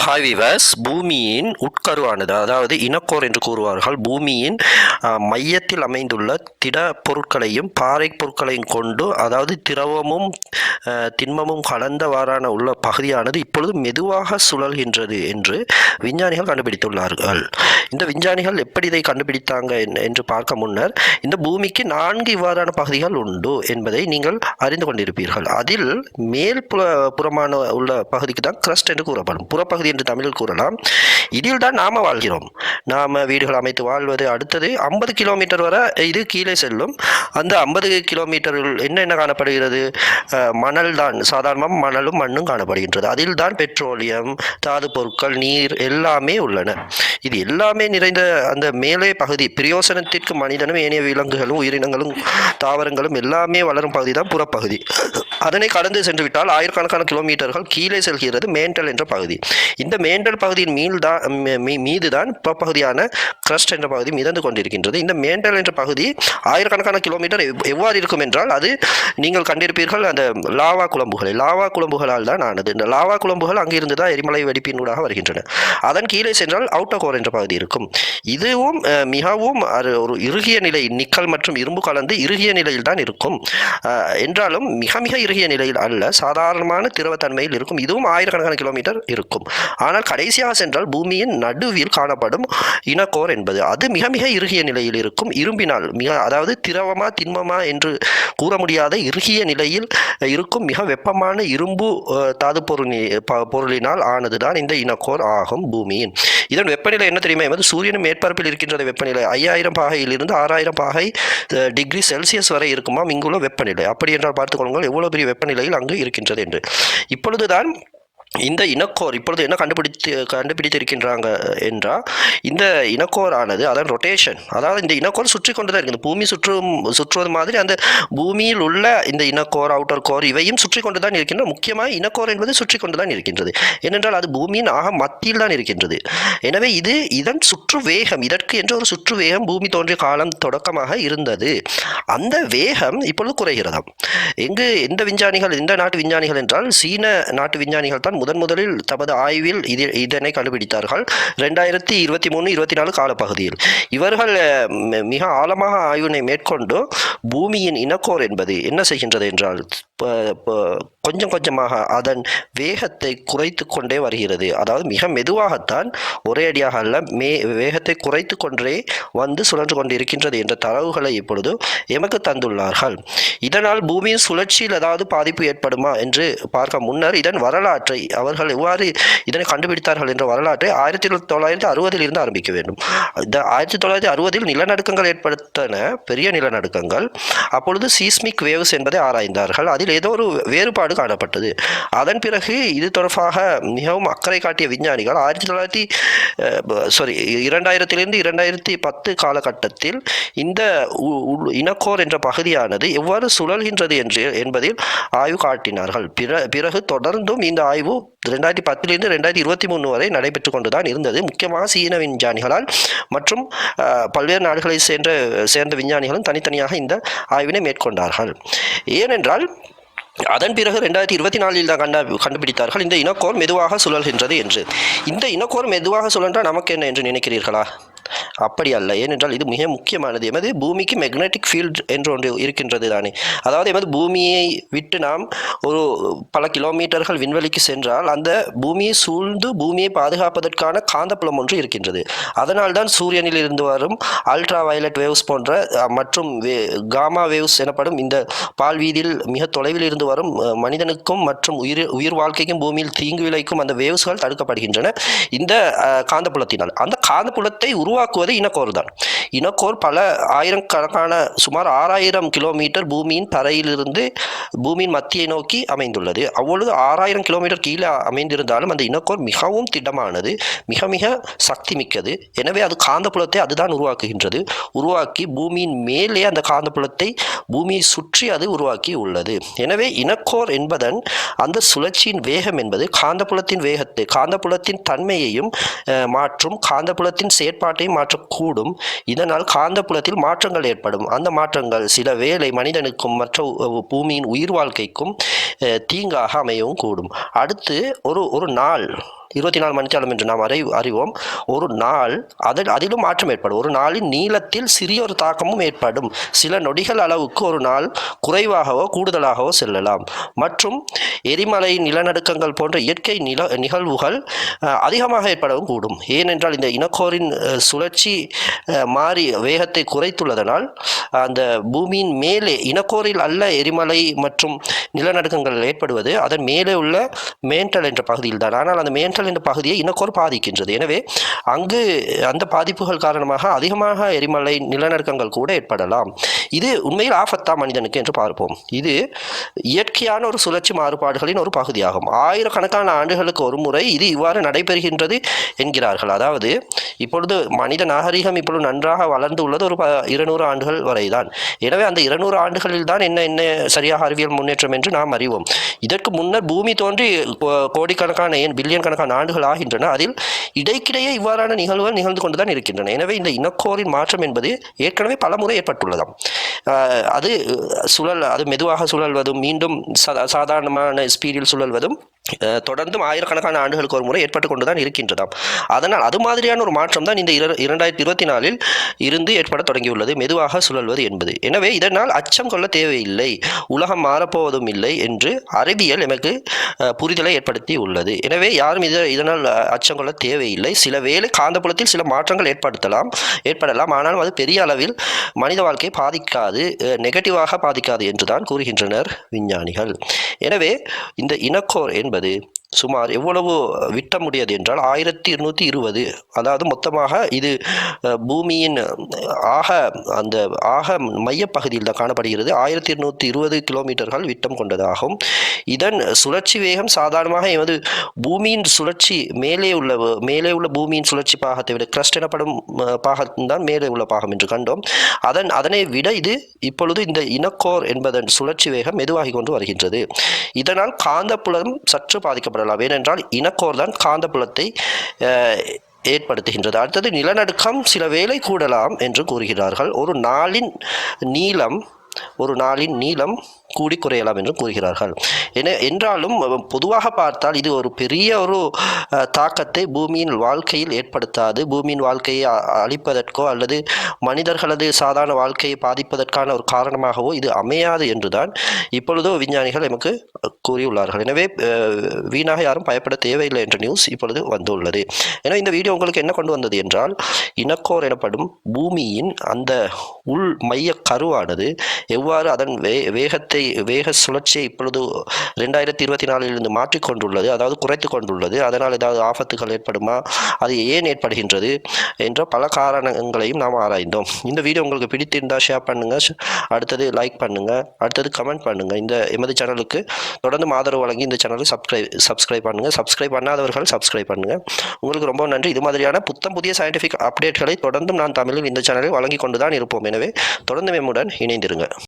Hi viewers பூமியின் உட்கருவானது அதாவது இனக்கோர் என்று கூறுவார்கள் பூமியின் மையத்தில் அமைந்துள்ள திட பொருட்களையும் பாறை பொருட்களையும் கொண்டு அதாவது திரவமும் திண்மமும் கலந்தவாறான உள்ள பகுதியானது இப்பொழுது மெதுவாக சுழல்கின்றது என்று விஞ்ஞானிகள் கண்டுபிடித்துள்ளார்கள். இந்த விஞ்ஞானிகள் எப்படி இதை கண்டுபிடித்தாங்க என்- என்று பார்க்க முன்னர் இந்த பூமிக்கு நான்கு இவ்வாறான பகுதிகள் உண்டு என்பதை நீங்கள் அறிந்து கொண்டிருப்பீர்கள். அதில் மேல் புற புறமான உள்ள பகுதிக்கு தான் கிரஸ்ட் என்று கூறப்படும். புறப்பகுதி என்று தமிழில் கூறலாம். இதில் தான் நாம வாழ்கிறோம். நாம வீடுகள் அமைத்து வாழ்வது அடுத்தது ஐம்பது கிலோமீட்டர் வரை இது கீழே செல்லும். அந்த ஐம்பது கிலோமீட்டரில் என்னென்ன காணப்படுகிறது? மணல் தான். சாதாரணமாக மணலும் மண்ணும் காணப்படுகின்றது. அதில் தான் பெட்ரோலியம் தாது பொருட்கள் நீர் எல்லாமே உள்ளன. இது எல்லாமே நிறைந்த அந்த மேலே பகுதி பிரயோசனத்திற்கு மனிதனும் ஏனைய விலங்குகளும் உயிரினங்களும் தாவரங்களும் எல்லாமே வளரும் பகுதி தான் புறப்பகுதி. அதனை கடந்து சென்று விட்டால் ஆயிரக்கணக்கான கிலோமீட்டர்கள் கீழே செல்கிறது மேண்டல் என்ற பகுதி. இந்த மேண்டல் பகுதியின் மீள்தான் மீது தான் பகுதியான கிரஸ்ட் என்ற பகுதி மிதந்து கொண்டிருக்கின்றது. இந்த மேண்டல் என்ற பகுதி ஆயிரக்கணக்கான கிலோமீட்டர் எவ்- எவ்வாறு இருக்கும் என்றால் அது நீங்கள் கண்டிருப்பீர்கள் அந்த லாவா குழம்புகளை லாவா குழம்புகளால் தான் ஆனது. இந்த லாவா குழம்புகள் அங்கிருந்து தான் எரிமலை வெடிப்பினூடாக வருகின்றன. அதன் கீழே சென்றால் அவுட்டோகோர் என்ற பகுதி இருக்கும். இதுவும் மிகவும் ஒரு இறுகிய நிலை நிக்கல் மற்றும் இரும்பு கலந்து இறுகிய நிலையில் தான் இருக்கும். என்றாலும் மிக மிக இறுகிய நிலையில் அல்ல சாதாரணமான திரவத்தன்மையில் இருக்கும். இதுவும் ஆயிரக்கணக்கான கிலோமீட்டர் இருக்கும். ஆனால் கடைசியாக சென்றால் பூமியின் நடுவில் காணப்படும் இனக்கோர் என்பது. அது மிக மிக இறுகிய நிலையில் இருக்கும். இரும்பினால் மிக அதாவது திரவமா திண்மமா என்று கூற முடியாத இறுகிய நிலையில் இருக்கும் மிக வெப்பமான இரும்பு தாது பொருளி ப- பொருளினால் ஆனதுதான் இந்த இனக்கோர் ஆகும் பூமியின் இதன் வெப்பநிலை என்ன தெரியுமா? என்பது சூரியனின் மேற்பரப்பில் இருக்கின்றது வெப்பநிலை. ஐயாயிரம் பாகையிலிருந்து ஆறாயிரம் பாகை டிகிரி செல்சியஸ் வரை இருக்குமாம் இங்குள்ள வெப்பநிலை. அப்படி என்றால் பார்த்துக்கொள்ளுங்கள் எவ்வளவு பெரிய வெப்பநிலையில் அங்கு இருக்கின்றது என்று. இப்பொழுதுதான் இந்த இனக்கோர் இப்பொழுது என்ன கண்டுபிடித்து கண்டுபிடித்திருக்கின்றாங்க என்றால் இந்த இனக்கோரானது அதன் ரொட்டேஷன் அதாவது இந்த இனக்கோர் சுற்றி கொண்டு தான் இருக்குது. பூமி சுற்றும் சுற்றுவது மாதிரி அந்த பூமியில் உள்ள இந்த இனக்கோர் அவுட்டர் கோர் இவையும் சுற்றி கொண்டு தான் இருக்கின்றன. முக்கியமாக இனக்கோர் என்பது சுற்றி கொண்டு தான் இருக்கின்றது. ஏனென்றால் அது பூமியின் ஆக மத்தியில் தான் இருக்கின்றது. எனவே இது இதன் சுற்று வேகம் இதற்கு என்று ஒரு சுற்று வேகம் பூமி தோன்றிய காலம் தொடக்கமாக இருந்தது. அந்த வேகம் இப்பொழுது குறைகிறதாம். எங்கு எந்த விஞ்ஞானிகள் எந்த நாட்டு விஞ்ஞானிகள் என்றால் சீன நாட்டு விஞ்ஞானிகள் தான் முதன் முதலில் தமது ஆய்வில் இது இதனை கண்டுபிடித்தார்கள். ரெண்டாயிரத்தி இருபத்தி மூணு இருபத்தி நாலு காலப்பகுதியில். இவர்கள் மிக ஆழமாக ஆய்வினை மேற்கொண்டு பூமியின் இனக்கோர் என்பது என்ன செய்கின்றது என்றால் கொஞ்சம் கொஞ்சமாக அதன் வேகத்தை குறைத்து கொண்டே வருகிறது. அதாவது மிக மெதுவாகத்தான் ஒரே அடியாக அல்ல மே வேகத்தை குறைத்து கொண்டே வந்து சுழன்று கொண்டிருக்கின்றது என்ற தரவுகளை இப்பொழுது எமக்கு தந்துள்ளார்கள். இதனால் பூமியின் சுழற்சியில் ஏதாவது பாதிப்பு ஏற்படுமா என்று பார்க்க முன்னர் இதன் வரலாற்றை அவர்கள் எவ்வாறு இதனை கண்டுபிடித்தார்கள் என்ற வரலாற்றை ஆயிரத்தி தொள்ளாயிரத்தி அறுபதில் இருந்து ஆரம்பிக்க வேண்டும். இந்த ஆயிரத்தி தொள்ளாயிரத்தி அறுபதில் நிலநடுக்கங்கள் ஏற்படுத்தன பெரிய நிலநடுக்கங்கள். அப்பொழுது சீஸ்மிக் வேவ்ஸ் என்பதை ஆராய்ந்தார்கள். அதில் ஏதோ ஒரு வேறுபாடு காணப்பட்டது. அதன் பிறகு இது தொடர்பாக மிகவும் அக்கறை காட்டிய விஞ்ஞானிகள் ஆயிரத்தி தொள்ளாயிரத்தி சாரி இரண்டாயிரத்திலிருந்து இரண்டாயிரத்தி பத்து காலகட்டத்தில் இந்த இனக்கோர் என்ற பகுதியானது எவ்வாறு சுழல்கின்றது என்று என்பதில் ஆய்வு காட்டினார்கள். பிற பிறகு தொடர்ந்தும் இந்த ஆய்வு ரெண்டாயிரத்தி பத்திலிருந்து ரெண்டாயிரத்தி இருபத்தி மூணு வரை நடைபெற்று கொண்டுதான் இருந்தது. முக்கியமாக சீன விஞ்ஞானிகளால் மற்றும் பல்வேறு நாடுகளை சேர்ந்த சேர்ந்த விஞ்ஞானிகளும் தனித்தனியாக இந்த ஆய்வினை மேற்கொண்டார்கள். ஏனென்றால் அதன் பிறகு ரெண்டாயிரத்தி இருபத்தி நாலில் தான் கண்ட கண்டுபிடித்தார்கள் இந்த இனக்கோர் மெதுவாக சுழல்கின்றது என்று. இந்த இனக்கோர் மெதுவாக சுழன்றால் நமக்கு என்ன என்று நினைக்கிறீர்களா? அப்படி அல்ல. ஏனென்றால் இது மிக முக்கியமானது. எமது பூமிக்கு மெக்னெட்டிக் ஃபீல்ட் என்று ஒன்று இருக்கின்றது தானே. அதாவது எமது பூமியை விட்டு நாம் ஒரு பல கிலோமீட்டர்கள் விண்வெளிக்கு சென்றால் அந்த பூமியை சூழ்ந்து பூமியை பாதுகாப்பதற்கான காந்தப்புலம் ஒன்று இருக்கின்றது. அதனால் தான் சூரியனில் இருந்து வரும் அல்ட்ரா வயலட் வேவ்ஸ் போன்ற மற்றும் வே- காமா வேவ்ஸ் எனப்படும் இந்த பால்வீதியில் மிக தொலைவில் இருந்து வரும் மனிதனுக்கும் மற்றும் உயிர் உயிர் வாழ்க்கைக்கும் பூமியில் தீங்கு விளைக்கும் அந்த வேவ்ஸ்கள் தடுக்கப்படுகின்றன. இந்த காந்தப்புலத்தினால். அந்த காந்தப்புலத்தை உருவாக்குவது இனக்கோர் தான். இனக்கோர் பல ஆயிரக்கணக்கான சுமார் ஆறாயிரம் கிலோமீட்டர் பூமியின் தரையிலிருந்து பூமியின் மத்தியை நோக்கி அமைந்துள்ளது. அவ்வளவு ஆறாயிரம் கிலோமீட்டர் கீழே அமைந்திருந்தாலும் அந்த இனக்கோர் மிகவும் திடமானது மிக மிக சக்தி மிக்கது எனவே அது காந்தப்புலத்தை அதுதான் உருவாக்குகின்றது. உருவாக்கி பூமியின் மேலே அந்த காந்தப்புலத்தை பூமியை சுற்றி அது உருவாக்கி உள்ளது. எனவே இனக்கோர் என்பதன் அந்த சுழற்சியின் வேகம் என்பது காந்தப்புலத்தின் வேகத்தை காந்தப்புலத்தின் தன்மையையும் மாற்றும் காந்தப்புலத்தின் செயற்பாட்டையும் மாற்றக்கூடும். இதனால் காந்தப்புலத்தில் மாற்றங்கள் ஏற்படும். அந்த மாற்றங்கள் சில வேளை மனிதனுக்கும் மற்ற பூமியின் உயிர் வாழ்க்கைக்கும் தீங்காக அமையவும் கூடும். அடுத்து ஒரு ஒரு நாள். இருபத்தி நாலு மணித்தாலும் என்று நாம் அறி அறிவோம். ஒரு நாள் அதில் அதிலும் மாற்றம் ஏற்படும். ஒரு நாளின் நீளத்தில் சிறிய ஒரு தாக்கமும் ஏற்படும். சில நொடிகள் அளவுக்கு ஒரு நாள் குறைவாகவோ கூடுதலாகவோ செல்லலாம். மற்றும் எரிமலை நிலநடுக்கங்கள் போன்ற இயற்கை நில நிகழ்வுகள் அதிகமாக ஏற்படவும் கூடும். ஏனென்றால் இந்த இனக்கோரின் சுழற்சி மாறி வேகத்தை குறைத்துள்ளதனால் அந்த பூமியின் மேலே இனக்கோரில் அல்ல எரிமலை மற்றும் நிலநடுக்கங்கள் ஏற்படுவது அதன் மேலே உள்ள மேன்டல் என்ற பகுதியில் தான் ஆனால் அந்த மேன்டல் என்ற பகுதியை இனக்கோர் பாதிக்கின்றது. எனவே அங்கு அந்த பாதிப்புகள் காரணமாக அதிகமாக எரிமலை நிலநடுக்கங்கள் கூட ஏற்படலாம். இது உண்மையில் ஆபத்தா மனிதனுக்கு என்று பார்ப்போம். இது இயற்கையான ஒரு சுழற்சி மாறுபாடுகளின் ஒரு பகுதியாகும். ஆயிரக்கணக்கான ஆண்டுகளுக்கு ஒரு முறை இது இவ்வாறு நடைபெறுகின்றது என்கிறார்கள். அதாவது இப்பொழுது மனித நாகரிகம் இப்பொழுது நன்றாக வளர்ந்து உள்ளது ஒரு ப இருநூறு ஆண்டுகள் வரைதான். எனவே அந்த இருநூறு ஆண்டுகளில் தான் என்ன என்ன சரியாக அறிவியல் முன்னேற்றம் என்று நாம் அறிவோம். இதற்கு முன்னர் பூமி தோன்றி கோ- கோடிக்கணக்கான ஏன் பில்லியன் கணக்கான ஆண்டுகள் ஆகின்றன. அதில் இடைக்கிடையே இவ்வாறான நிகழ்வுகள் நிகழ்ந்து கொண்டுதான் இருக்கின்றன. எனவே இந்த இனக்கோரின் மாற்றம் என்பது ஏற்கனவே பல முறை ஏற்பட்டுள்ளதாம் அது சுழல் அது மெதுவாக சுழல்வதும் மீண்டும் சாதாரணமான ஸ்பீடில் சுழல்வதும் தொடர்ந்தும் ஆயிரக்கணக்கான ஆண்டுகளுக்கு ஒரு முறை ஏற்பட்டு கொண்டுதான் இருக்கின்றதாம். அதனால் அது மாதிரியான ஒரு மாற்றம் தான் இந்த இரண்டாயிரத்தி இருபத்தி நாலில் இருந்து ஏற்பட தொடங்கியுள்ளது. மெதுவாக சுழல்வது என்பது. எனவே இதனால் அச்சம் கொள்ள தேவையில்லை. உலகம் மாறப்போவதும் இல்லை என்று அறிவியல் எமக்கு புரிதலை ஏற்படுத்தி உள்ளது எனவே யாரும் இத இதனால் அச்சம் கொள்ள தேவை தேவையில்லை. சில வேளை காந்தப்புலத்தில் சில மாற்றங்கள் ஏற்படுத்தலாம் ஏற்படலாம். ஆனால் அது பெரிய அளவில் மனித வாழ்க்கையை பாதிக்காது நெகட்டிவாக பாதிக்காது என்றுதான் கூறுகின்றனர் விஞ்ஞானிகள். எனவே இந்த இனக்கோர் என்பது சுமார் எவ்வளவு விட்டமுடையது என்றால் ஆயிரத்தி இருநூற்றி இருபது. அதாவது மொத்தமாக இது பூமியின் ஆக அந்த ஆக மையப்பகுதியில் தான் காணப்படுகிறது. ஆயிரத்தி இருநூற்றி இருபது கிலோமீட்டர்கள் விட்டம் கொண்டதாகும். இதன் சுழற்சி வேகம் சாதாரணமாக எமது பூமியின் சுழற்சி மேலே உள்ள மேலே உள்ள பூமியின் சுழற்சி பாகத்தை விட கிரஸ்ட் எனப்படும் அஹ், பாகம்தான் மேலே உள்ள பாகம் என்று கண்டோம். அதன் அதனை விட இது இப்பொழுது இந்த இனக்கோர் என்பதன் சுழற்சி வேகம் மெதுவாகி கொண்டு வருகின்றது. இதனால் காந்தப்புலம் சற்று பாதிக்கப்படலாம் ஏனென்றால் இனக்கோர் தான் காந்தப்புலத்தை ஏற்படுத்துகின்றது. அடுத்தது நிலநடுக்கம் சில வேளை கூடலாம் என்று கூறுகிறார்கள். ஒரு நாளின் நீளம் ஒரு நாளின் நீளம் கூடி குறையலாம் என்று கூறுகிறார்கள். என என்றாலும் பொதுவாக பார்த்தால் இது ஒரு பெரிய ஒரு தாக்கத்தை பூமியின் வாழ்க்கையில் ஏற்படுத்தாது. பூமியின் வாழ்க்கையை அழிப்பதற்கோ அல்லது மனிதர்களது சாதாரண வாழ்க்கையை பாதிப்பதற்கான ஒரு காரணமாகவோ இது அமையாது என்றுதான் இப்பொழுதோ விஞ்ஞானிகள் எமக்கு கூறியுள்ளார்கள். எனவே வீணாக யாரும் பயப்பட தேவையில்லை என்ற நியூஸ் இப்பொழுது வந்துள்ளது. ஏன்னா இந்த வீடியோ உங்களுக்கு என்ன கொண்டு வந்தது என்றால் இனக்கோர் எனப்படும் பூமியின் அந்த உள் மைய கருவானது எவ்வாறு அதன் வே வேகத்தை வேக சுழற்சியை இப்பொழுது ரெண்டாயிரத்தி இருபத்தி நாலிலிருந்து மாற்றிக்கொண்டுள்ளது அதாவது குறைத்து கொண்டுள்ளது அதனால் ஏதாவது ஆபத்துகள் ஏற்படுமா அது ஏன் ஏற்படுகின்றது என்ற பல காரணங்களையும் நாம் ஆராய்ந்தோம். இந்த வீடியோ உங்களுக்கு பிடித்திருந்தால் ஷேர் பண்ணுங்கள் அடுத்தது லைக் பண்ணுங்கள் அடுத்தது கமெண்ட் பண்ணுங்கள் இந்த எமது சேனலுக்கு தொடர்ந்து ஆதரவு வழங்கி இந்த சேனலை சப்ஸ்கிரைப் சப்ஸ்கிரைப் பண்ணுங்கள் சப்ஸ்கிரைப் பண்ணாதவர்கள் சப்ஸ்கிரைப் பண்ணுங்கள் உங்களுக்கு ரொம்ப நன்றி. இது மாதிரியான புத்தம் புதிய சயின்டிஃபிக் அப்டேட்களை தொடர்ந்தும் நான் தமிழில் இந்த சேனலில் வழங்கி கொண்டு தான் இருப்போம். எனவே தொடர்ந்து மேமுடன் இணைந்திருங்க.